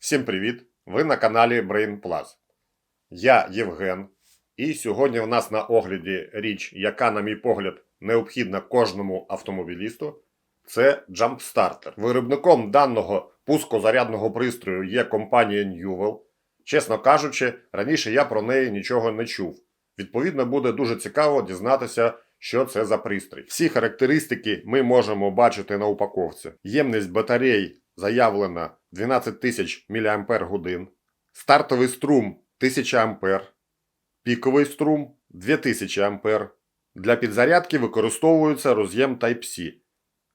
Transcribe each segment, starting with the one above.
Всім привіт! Ви на каналі Brain Plus. Я Євген, і сьогодні в нас на огляді річ, яка, на мій погляд, необхідна кожному автомобілісту. Це Starter. Виробником даного пускозарядного пристрою є компанія Newell. Чесно кажучи, раніше я про неї нічого не чув. Відповідно, буде дуже цікаво дізнатися, що це за пристрій. Всі характеристики ми можемо бачити на упаковці. Ємність батарей заявлена 12 тисяч мАч, стартовий струм 1000 А, піковий струм 2000 А. Для підзарядки використовується роз'єм Type-C.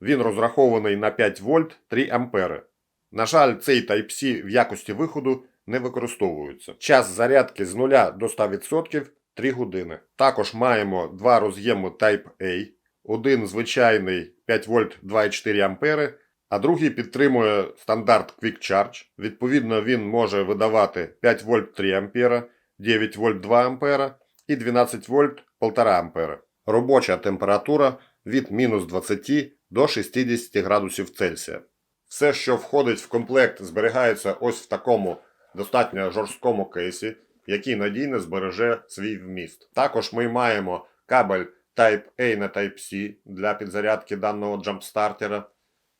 Він розрахований на 5 вольт 3 ампери. На жаль, цей Type-C в якості виходу не використовується. Час зарядки з 0 до 100% 3 години. Також маємо два роз'єми Type-A. Один звичайний 5 вольт 2,4 ампери, а другий підтримує стандарт Quick Charge. Відповідно, він може видавати 5 вольт 3 ампера, 9 вольт 2 ампера і 12 вольт 1,5 ампера. Робоча температура від мінус 20 до 60 градусів Цельсія. Все, що входить в комплект, зберігається ось в такому достатньо жорсткому кейсі, який надійно збереже свій вміст. Також ми маємо кабель Type-A на Type-C для підзарядки даного джампстартера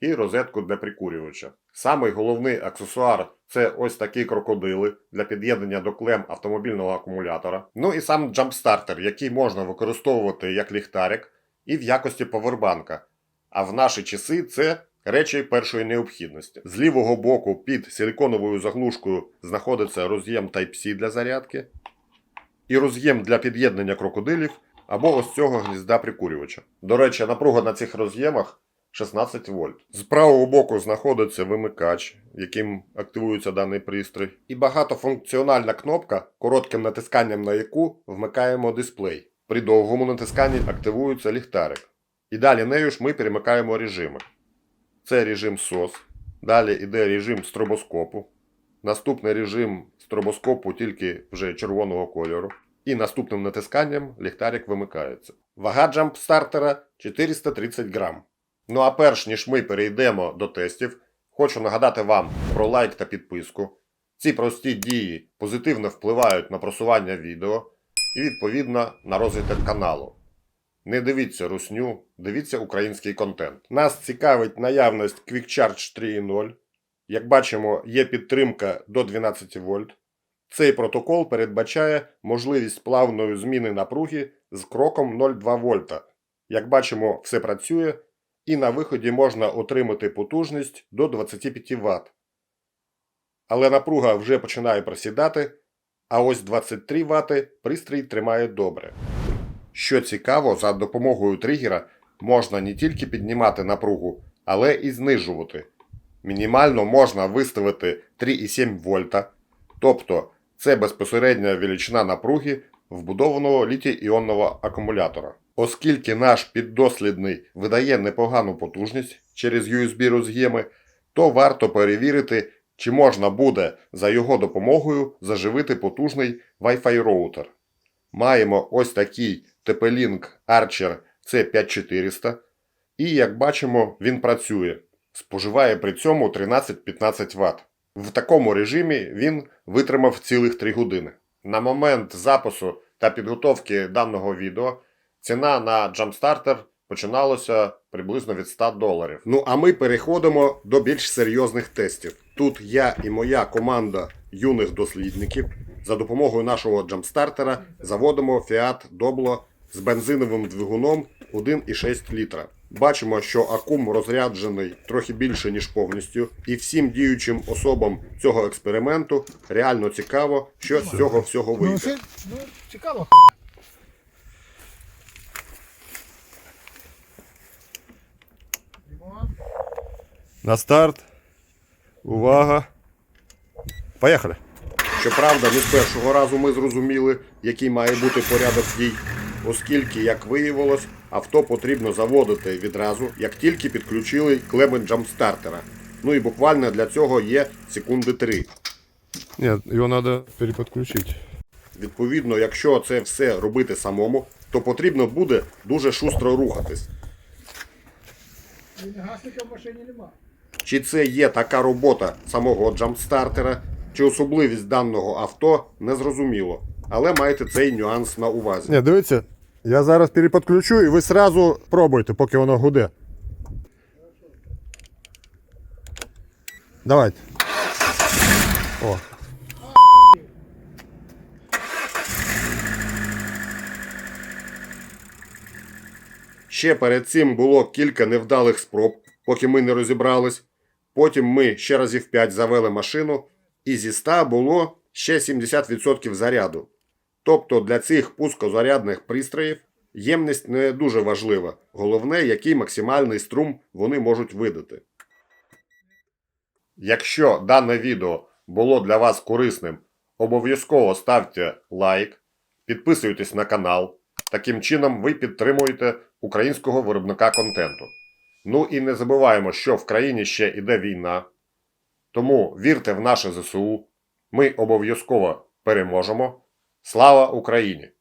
і розетку для прикурювача. Самий головний аксесуар це ось такі крокодили для під'єднання до клем автомобільного акумулятора. Ну і сам джампстартер, який можна використовувати як ліхтарик і в якості повербанка. А в наші часи це речі першої необхідності. З лівого боку під силиконовою заглушкою знаходиться роз'єм Type-C для зарядки і роз'єм для під'єднання крокодилів або ось цього гнізда прикурювача. До речі, напруга на цих роз'ємах 16 вольт. З правого боку знаходиться вимикач, яким активується даний пристрій, і багатофункціональна кнопка, коротким натисканням на яку вмикаємо дисплей. При довгому натисканні активується ліхтарик. І далі нею ж ми перемикаємо режими. Це режим SOS. Далі йде режим стробоскопу. Наступний режим стробоскопу тільки вже червоного кольору. І наступним натисканням ліхтарик вимикається. Вага джампстартера 430 грам. Ну а перш ніж ми перейдемо до тестів, хочу нагадати вам про лайк та підписку. Ці прості дії позитивно впливають на просування відео і відповідно на розвиток каналу. Не дивіться русню, дивіться український контент. Нас цікавить наявність Quick Charge 3.0. Як бачимо, є підтримка до 12 вольт. Цей протокол передбачає можливість плавної зміни напруги з кроком 0,2 вольта. Як бачимо, все працює, і на виході можна отримати потужність до 25 Вт. Але напруга вже починає просідати, а ось 23 Вт пристрій тримає добре. Що цікаво, за допомогою тригера можна не тільки піднімати напругу, але і знижувати. Мінімально можна виставити 3,7 вольта, тобто це безпосередня величина напруги вбудованого літій-іонного акумулятора. Оскільки наш піддослідний видає непогану потужність через USB роз'єми, то варто перевірити, чи можна буде за його допомогою заживити потужний Wi-Fi роутер. Маємо ось такий TP-Link Archer C5400, і як бачимо, він працює. Споживає при цьому 13-15 Вт. В такому режимі він витримав цілих 3 години. На момент запису та підготовки даного відео ціна на Jumpstarter починалася приблизно від 100 доларів. Ну а ми переходимо до більш серйозних тестів. Тут я і моя команда юних дослідників за допомогою нашого джампстартера заводимо Fiat Doblo з бензиновим двигуном 1,6 літра. Бачимо, що акум розряджений трохи більше, ніж повністю, і всім діючим особам цього експерименту реально цікаво, що з цього всього Ну, вийде. це ну, цікаво. На старт. Увага. Поїхали. Щоправда, не з першого разу ми зрозуміли, який має бути порядок дій, оскільки, як виявилось, авто потрібно заводити відразу, як тільки підключили клеми джампстартера. Ну і буквально для цього є секунди три. Нет, его надо переподключить. Відповідно, якщо це все робити самому, то потрібно буде дуже шустро рухатись. Гасника в машині нема. Чи це є така робота самого джампстартера, чи особливість даного авто, не зрозуміло. Але майте цей нюанс на увазі. Ні, дивіться, я зараз переподключу і ви сразу пробуйте, поки воно гуде. Давайте. О. Ще перед цим було кілька невдалих спроб, поки ми не розібрались. Потім ми ще разів 5 завели машину, і зі 100 було ще 70% заряду. Тобто для цих пускозарядних пристроїв ємність не дуже важлива. Головне, який максимальний струм вони можуть видати. Якщо дане відео було для вас корисним, обов'язково ставте лайк, підписуйтесь на канал. Таким чином ви підтримуєте українського виробника контенту. Ну і не забуваємо, що в країні ще йде війна. Тому вірте в наше ЗСУ. Ми обов'язково переможемо. Слава Україні!